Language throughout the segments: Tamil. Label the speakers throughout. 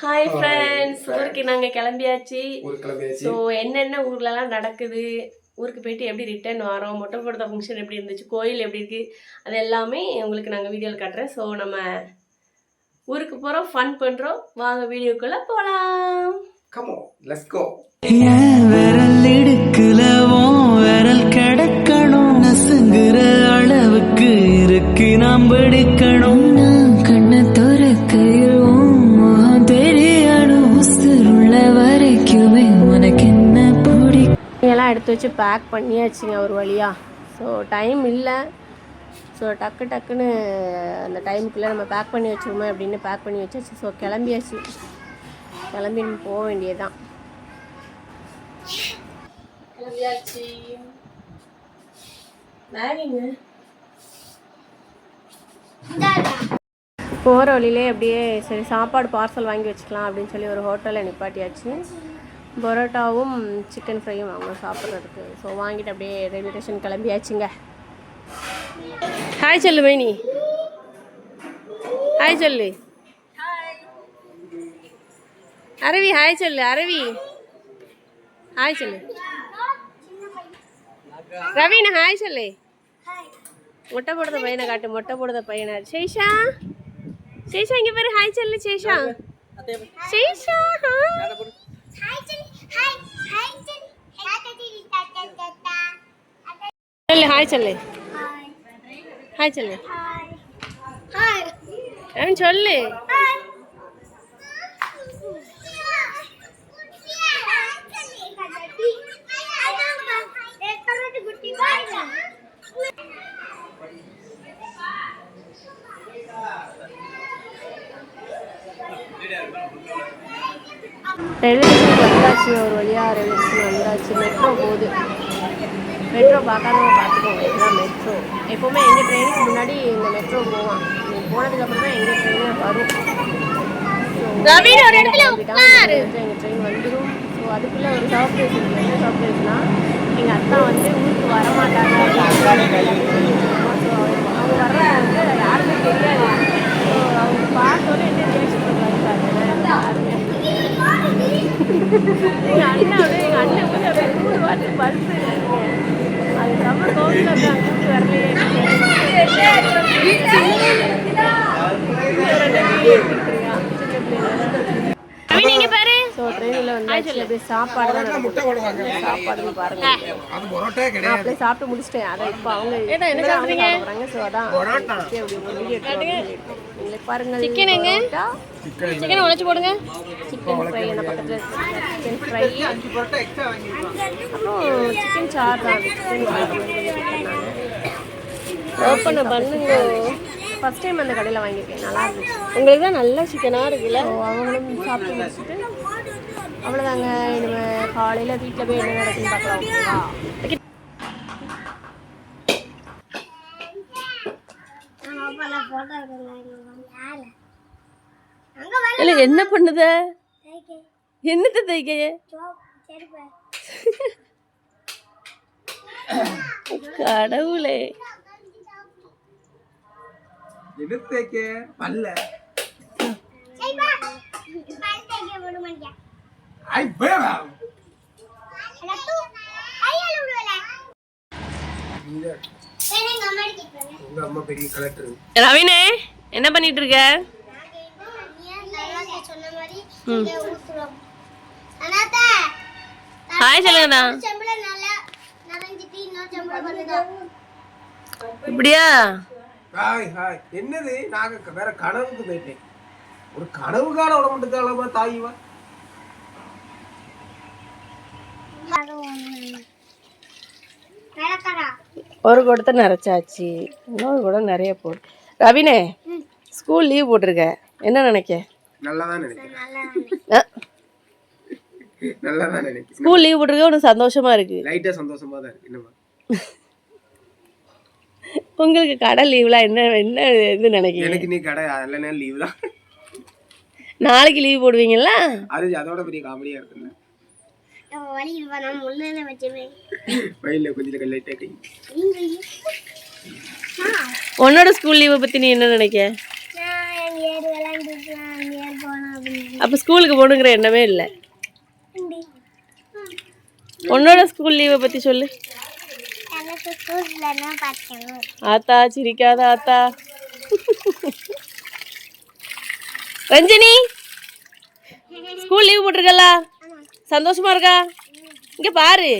Speaker 1: ஹாய் ஃப்ரெண்ட்ஸ் ஊருக்கு நாங்கள் கிளம்பியாச்சு. ஸோ என்னென்ன ஊர்லலாம் நடக்குது ஊருக்கு போயிட்டு எப்படி ரிட்டர்ன் வரோம் மொட்டை போடுற ஃபங்க்ஷன் எப்படி இருந்துச்சு கோயில் எப்படி இருக்குது அது எல்லாமே உங்களுக்கு நாங்கள் வீடியோவில் காட்டுறேன். ஸோ நம்ம ஊருக்கு போகிறோம் ஃபன் பண்ணுறோம் வாங்க வீடியோக்குள்ளே போகலாம்
Speaker 2: கமோ லெட்ஸ் கோ
Speaker 1: வச்சு பேக் பண்ணியாச்சுங்க ஒரு வழியாக ஸோ டைம் இல்லை. ஸோ டக்கு டக்குன்னு அந்த டைமுக்குள்ளே நம்ம பேக் பண்ணி வச்சுருமே அப்படின்னு பேக் பண்ணி வச்சாச்சு. ஸோ கிளம்பியாச்சு. கிளம்பி நம்ம போக வேண்டியதுதான். கிளம்பியாச்சு. போகிற வழியிலே அப்படியே சரி சாப்பாடு பார்சல் வாங்கி வச்சுக்கலாம் அப்படின்னு சொல்லி ஒரு ஹோட்டலில் நிப்பாட்டியாச்சு. பரோட்டாவும் சிக்கன் ஃப்ரையும் வாங்க சாப்பிட்றதுக்கு. ஸோ வாங்கிட்டு அப்படியே ரயில்வே ஸ்டேஷன் கிளம்பியாச்சுங்க. ஹாய் சொல்லு மைனி ஹாய் சொல்லு அரவி ஹாய் சொல்லு அரவி ஹாய் சொல்லு ரவீன் ஹாய் சொல்லு மொட்டை போடுற பையனை காட்டு மொட்டை போடுற பையனை. சேஷா. சேஷா இங்க பாரு. ஹாய் சொல்லு சேஷா. சேஷா ஹாய் சொல்லு ஹாய் சொல்லு ஹாய் சொல்லு ரவீன் ரயில்வே ஸ்டேஷன் வந்தாச்சு ஒரு வழியாக ரயில்வே ஸ்டேஷன் வந்தாச்சு மெட்ரோ போகுது. மெட்ரோ பார்க்காதவங்க பார்த்துக்கோங்க. இதுதான் மெட்ரோ எப்போவுமே எங்கள் ட்ரெயினுக்கு முன்னாடி இந்த மெட்ரோ போவான். நீ போனதுக்கப்புறம் தான் எங்கள் ட்ரெயினே வரும். ரவீன் ஒரு இடத்துல உட்காரு. எங்கள் ட்ரெயின் வந்துடும் ஸோ அதுக்குள்ளே ஒரு சர்ப்ரைஸ் இருக்குது என்ன சர்ப்ரைஸ்னா எங்கள் அத்தா வந்து ஊருக்கு வரமாட்டாங்க. அவங்க வர்றாங்க யாருமே தெரியாது ஸோ அவங்க பார்த்தோன்னே என்ன ரியாக்ஷன் பண்ணுறாங்க யாருமே எங்க அண்ணன் அப்படியே எங்க அண்ணன் வந்து அப்படியே நூறு வாட்டி பருப்பு அது செம்ம கோவில் கூட்டு வரலையே ஸோ அப்படியே சாப்பாடு தான் நடக்குது. சாப்பாடுன்னு பாருங்க.
Speaker 2: அது பரோட்டா
Speaker 1: நான்
Speaker 2: கிடையாது
Speaker 1: அப்படியே சாப்பிட்டு முடிச்சிட்டேன். அதை இப்போ அவங்க என்ன சாப்பிடுறீங்க ஸோ அதான் வீடியோ எடுத்து பாருங்க சிக்கன் எங்க?
Speaker 2: சிக்கன்
Speaker 1: உழைச்சி போடுங்க. சிக்கன் ஃப்ரை என்ன பக்கத்தில் சிக்கன் ஃப்ரை
Speaker 2: பரோட்டா எக்ஸ்ட்ரா
Speaker 1: அப்புறம் சிக்கன் சார் தான். ஓப்பன் பண்ணுங்க. ஃபர்ஸ்ட் டைம் அந்த கடையில் வாங்கியிருக்கேன். நல்லா இருந்துச்சு. உங்களுக்கு தான் நல்ல சிக்கனாக இருக்குல்ல? அவங்களும் சாப்பிட்டு முடிச்சுட்டு அவ்வளோதாங்க இனிமேல் காலையில் வீட்டில் போய் என்ன நடக்குன்னு பார்க்கலாம். ஓகேவா இல்லை என்ன பண்ணுத? என்னத்தை தைக்க கடவுளே.
Speaker 2: எடுத்தேக்க பல்ல. பெரிய கலெக்டர்
Speaker 1: ரவினே என்ன பண்ணிட்டு இருக்க ஹாய் சொல்லுங்கண்ணா. இப்படியா
Speaker 2: ஹாய் ஹாய் என்னது? நாங்க வேற கனவுக்கு போயிட்டேன். ஒரு கனவு கால விட மட்டும்
Speaker 1: ஒரு குடத்தை நிறைச்சாச்சு. இன்னொரு குடம் நிறைய போடு. ரவினே ஸ்கூல் லீவ் போட்டிருக்க. என்ன நினைக்க? ஸ்கூல் லீவ் போட்டிருக்க உனக்கு சந்தோஷமா இருக்கு.
Speaker 2: லைட்டா சந்தோஷமா தான் இருக்கு
Speaker 1: உங்களுக்கு கடை லீவ்லாம் என்ன என்ன இது நினைக்கிறீங்க?
Speaker 2: எனக்கு நீ கடை நேரம் லீவ் தான்?
Speaker 1: நாளைக்கு லீவ் போடுவீங்களா?
Speaker 2: அது அதோட பெரிய காமெடியா இருக்குல்ல. வயல்ல கொஞ்சம்
Speaker 1: உன்னோட ஸ்கூல் லீவை பத்தி நீ என்ன நினைக்க? அப்போ ஸ்கூலுக்கு போகணுங்கிற எண்ணமே இல்லை. உன்னோட ஸ்கூல் லீவை பற்றி சொல்லு. ஆத்தா சிரிக்காத ஆத்தா. ரஞ்சினி ஸ்கூல் லீவ் போட்டிருக்கல சந்தோஷமா இருக்கா? இங்க பாரு.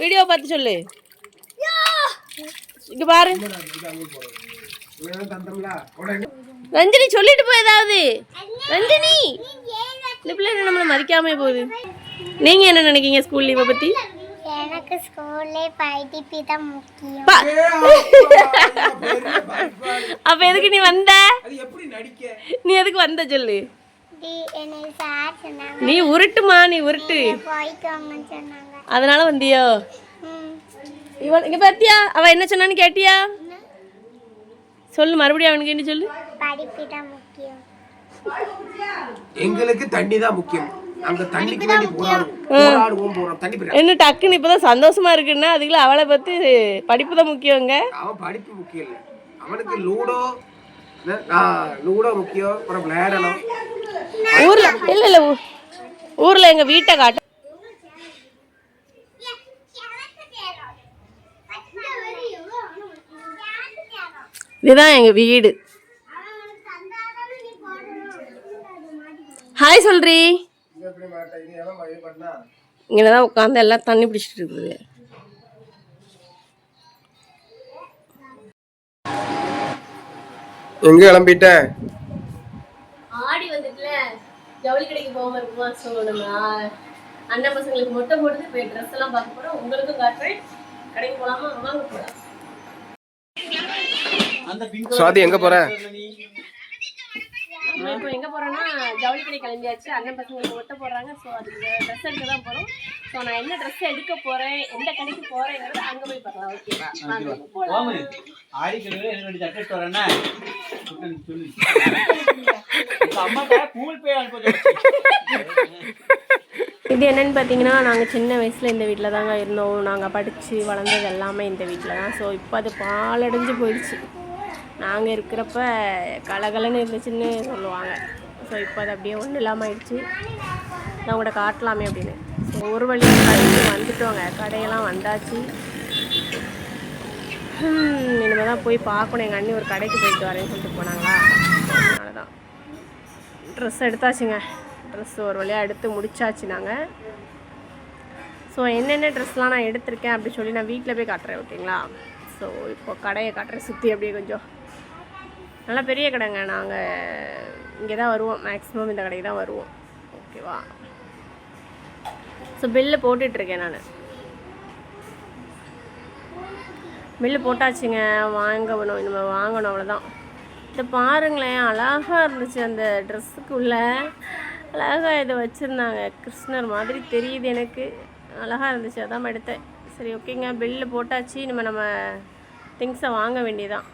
Speaker 1: வீடியோ பார்த்து சொல்லு. இங்க பாரு. ரஞ்சினி சொல்லிட்டு போ ஏதாவது. ரஞ்சினி! இந்த பிள்ளை என்ன நம்மளை மதிக்காம போகுது. நீங்க என்ன நினைக்கீங்க ஸ்கூல் லீவை பத்தி?
Speaker 3: எனக்கு ஸ்கூல்லே படிப்பு தான் முக்கியம்.
Speaker 2: அப்பா,
Speaker 1: எதுக்கு நீ வந்த?
Speaker 2: அது எப்படி நடிக்க?
Speaker 1: நீ எதுக்கு வந்த சொல்லு. நீ உருட்டுமா நீ உருட்டு. அதனால வந்தியோ? இவன் இங்க பாத்தியா? அவ என்ன சொன்னான்னு கேட்டியா? சொல்லு மறுபடியும் அவனுக்கு என்ன சொல்லு?
Speaker 3: படிப்பு தான் முக்கியம்.
Speaker 2: எங்களுக்கு தண்ணி தான் முக்கியம். அங்க தண்ணிக்கு வேண்டி போராடுவோம். போராடுவோம் போறோம் தண்ணி
Speaker 1: என்ன டக்குன்னு இப்பதான் சந்தோஷமா இருக்குன்னா அதுக்குள்ள அவளை பத்தி படிப்பு தான் முக்கியங்க.
Speaker 2: அவன் படிப்பு முக்கியம் இல்லை. அவனுக்கு லூடோ லூடோ முக்கியம் அப்புறம் விளையாடணும்
Speaker 1: ஊர்ல இல்ல இல்ல ஊர்ல எங்க வீட்டை காட்டு இதுதான் எங்க வீடு ஹாய் சொல்றி இங்கே தான் உட்காந்து எல்லாம் தண்ணி பிடிச்சிட்டு இருக்குது
Speaker 2: எங்க கிளம்பிட்ட?
Speaker 1: ஆடி வந்துட்டுல ஜவுளி கடைக்கு போகாம இருக்குமா ஸோ நம்ம அண்ணன் பசங்களுக்கு மொட்டை போட்டு போய் ட்ரெஸ் எல்லாம் பார்க்க போறோம். உங்களுக்கும் காட்டுறேன். கடைக்கு போலாமா? வாங்க போலாம்.
Speaker 2: சுவாதி எங்க போற?
Speaker 1: இப்போ எங்க போறோம்னா ஜவுளி கடை கிளம்பியாச்சு. அண்ணன் பசங்களுக்கு மொட்டை போடுறாங்க. ஸோ அதுக்கு ட்ரெஸ் எடுக்க தான் போறோம். ஸோ நான் என்ன ட்ரெஸ் எடுக்க போறேன் எந்த கடைக்கு போறேங்கிறது அங்க போய் பார்க்கலாம். ஓகேவா இது என்னன்னு பார்த்தீங்கன்னா நாங்கள் சின்ன வயசில் இந்த வீட்டில் தாங்க இருந்தோம். நாங்கள் படித்து வளர்ந்தது எல்லாமே இந்த வீட்டில் தான். ஸோ இப்போ அது பாலடைஞ்சு போயிடுச்சு. நாங்கள் இருக்கிறப்ப கலகலன்னு இருந்துச்சுன்னு சொல்லுவாங்க. ஸோ இப்போ அது அப்படியே ஒன்றும் இல்லாமல் ஆயிடுச்சு. நான் கூட காட்டலாமே அப்படின்னு. ஒரு வழியாக கடைக்கு வந்துட்டோங்க. கடையெல்லாம் வந்தாச்சு. இனிமேல் தான் போய் பார்க்கணும். எங்கள் அண்ணி ஒரு கடைக்கு போயிட்டு வரேன்னு சொல்லிட்டு போனாங்களா? அதனால தான் ட்ரெஸ் எடுத்தாச்சுங்க. ட்ரெஸ் ஒரு வழியாக எடுத்து முடிச்சாச்சு நாங்கள் ஸோ என்னென்ன ட்ரெஸ்லாம் நான் எடுத்திருக்கேன் அப்படி சொல்லி நான் வீட்டில் போய் காட்டுறேன் ஓகேங்களா? ஸோ இப்போ கடையை காட்டுறேன் சுற்றி அப்படியே கொஞ்சம். நல்லா பெரிய கடைங்க. நாங்கள் இங்கே தான் வருவோம். மேக்ஸிமம் இந்த கடைக்கு தான் வருவோம். ஓகேவா ஸோ பில்லு போட்டுட்ருக்கேன் நான். பில்லு போட்டாச்சுங்க. வாங்கணும். இனிமேல் வாங்கணும் அவ்வளோதான் இதை பாருங்களேன். அழகாக இருந்துச்சு அந்த ட்ரெஸ்ஸுக்குள்ளே அழகாக இதை வச்சுருந்தாங்க. கிருஷ்ணர் மாதிரி தெரியுது எனக்கு. அழகாக இருந்துச்சு. அதான் எடுத்தேன். சரி ஓகேங்க பில்லு போட்டாச்சு. இனிமேல் நம்ம திங்ஸை வாங்க வேண்டியதான்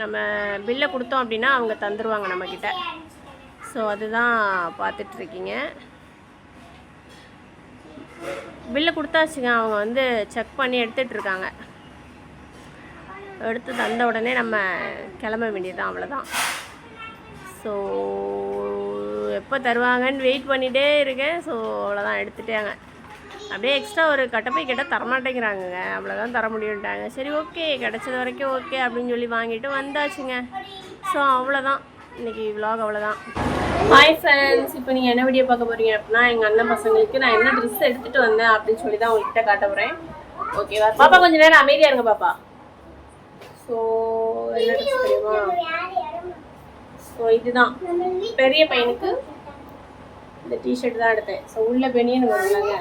Speaker 1: நம்ம பில்லை கொடுத்தோம் அப்படின்னா அவங்க தந்துடுவாங்க நம்மக்கிட்ட ஸோ அதுதான் பார்த்துட்ருக்கீங்க. பில்லை கொடுத்தாச்சுங்க. அவங்க வந்து செக் பண்ணி எடுத்துகிட்டு இருக்காங்க எடுத்து தந்த உடனே நம்ம கிளம்ப வேண்டியதுதான் அவ்வளோதான் ஸோ எப்போ தருவாங்கன்னு வெயிட் பண்ணிகிட்டே இருக்கேன். ஸோ அவ்வளோதான் எடுத்துட்டாங்க. அப்படியே எக்ஸ்ட்ரா ஒரு கட்டப்பை கேட்டால் தரமாட்டேங்கிறாங்கங்க. அவ்வளோதான் தர முடியும்ட்டாங்க. சரி ஓகே கிடச்சது வரைக்கும் ஓகே அப்படின்னு சொல்லி வாங்கிட்டு வந்தாச்சுங்க. ஸோ அவ்வளோதான் இன்னைக்கு விலாக் அவ்வளோதான் ஹாய் ஃப்ரெண்ட்ஸ் இப்போ நீங்கள் என்ன வீடியோ பார்க்க போகிறீங்க அப்படின்னா எங்கள் அண்ணன் பசங்களுக்கு நான் என்ன ட்ரெஸ் எடுத்துகிட்டு வந்தேன் அப்படின்னு சொல்லி தான் உங்கள்கிட்ட காட்ட போகிறேன் ஓகேவா பாப்பா கொஞ்சம் நேரம் அமைதியாக இருங்க பாப்பா. ஸோ என்ன ட்ரெஸ் தெரியுமா? ஸோ இதுதான். பெரிய பையனுக்கு இந்த டிஷர்ட் தான் எடுத்தேன். ஸோ உள்ள பெனியன் வரும்லங்க.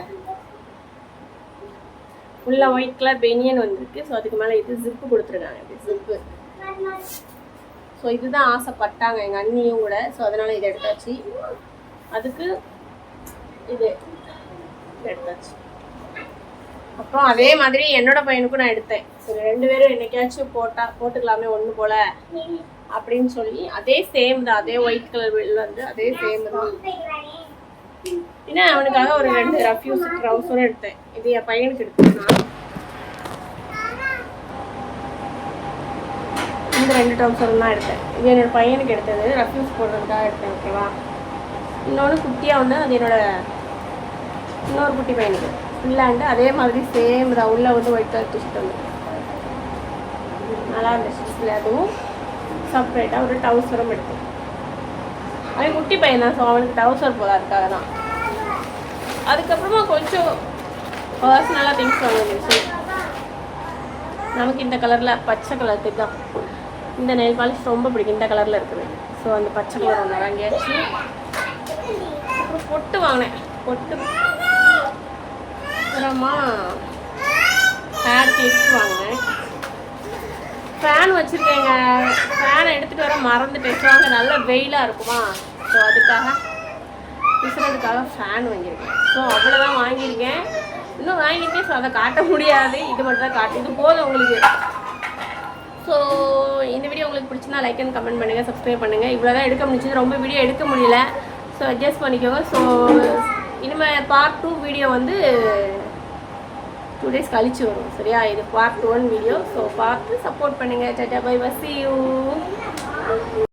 Speaker 1: உள்ள ஒயிட் கலர் பெனியன் வந்திருக்கு. ஸோ அதுக்கு மேலே இது ஜிப்பு கொடுத்துருக்காங்க. இது ஜிப்பு ஸோ இதுதான் ஆசைப்பட்டாங்க எங்கள் அண்ணியும் கூட. ஸோ அதனால் இதை எடுத்தாச்சு. அதுக்கு இது இது எடுத்தாச்சு. அப்புறம் அதே மாதிரி என்னோட பையனுக்கும் நான் எடுத்தேன். சரி ரெண்டு பேரும் என்னைக்காச்சும் போட்டா போட்டுக்கலாமே ஒன்று போல அப்படின்னு சொல்லி அதே சேம் தான். அதே ஒயிட் கலர் வந்து அதே சேம் தான். ஏன்னா அவனுக்காக ஒரு ரெண்டு ரஃப்யூஸ் ட்ரௌசரும் எடுத்தேன். இது என் பையனுக்கு எடுத்தேன் இந்த ரெண்டு ட்ரௌசரும் தான் எடுத்தேன். இது என்னோட பையனுக்கு எடுத்தது. ரஃப்யூஸ் போடுறதுக்காக எடுத்தேன் ஓகேவா இன்னொன்று குட்டியாக ஒன்று அது என்னோட இன்னொரு குட்டி பையனுக்கு. ஃபுல்லாண்டு அதே மாதிரி சேம் தான். உள்ளே வந்து ஒயிட் கலர் டிஷர்ட் வந்து. நல்லா இருந்துச்சு. இல்லை அதுவும் செப்பரேட்டாக ஒரு டவுசரும் எடுத்தேன். அவன் குட்டி பையன் தான் ஸோ அவனுக்கு டவுசர் போல அதுக்காக தான் அதுக்கப்புறமா கொஞ்சம் பர்சனலாக திங்ஸ் வாங்கிச்சு நமக்கு இந்த கலரில் பச்சை கலர் தான் இந்த நெயில் பாலிஷ் ரொம்ப பிடிக்கும் இந்த கலரில் இருக்குது. ஸோ அந்த பச்சை கலர் ஒன்று வாங்கியாச்சு. அப்புறம் பொட்டு வாங்கினேன். பொட்டு. அப்புறமா ஹேர் கிளிப்ஸ் வாங்கினேன். ஃபேன் வச்சுருக்கேங்க. ஃபேனை எடுத்துகிட்டு வர மறந்துட்டேன். ஸோ அங்கே நல்ல வெயிலாக இருக்குமா? ஸோ அதுக்காக விசுறதுக்காக ஃபேன் வாங்கியிருக்கேன். ஸோ அவ்வளோதான் வாங்கியிருக்கேன். இன்னும் வாங்கியிருக்கேன். ஸோ அதை காட்ட முடியாது. இது மட்டும் தான் காட்டு. இது போதும் உங்களுக்கு. ஸோ இந்த வீடியோ உங்களுக்கு பிடிச்சிருந்தா லைக் அண்ட் கமெண்ட் பண்ணுங்கள் சப்ஸ்கிரைப் பண்ணுங்கள் இவ்வளோ தான் எடுக்க முடிஞ்சது. ரொம்ப வீடியோ எடுக்க முடியல. ஸோ அட்ஜஸ்ட் பண்ணிக்கோங்க. ஸோ இனிமேல் பார்ட் டூ வீடியோ வந்து டூ டேஸ் கழிச்சு வரும். சரியா? இது பார்ட் ஒன் வீடியோ ஸோ பார்த்து சப்போர்ட் பண்ணுங்கள் டாட்டா பை பஸ் யூ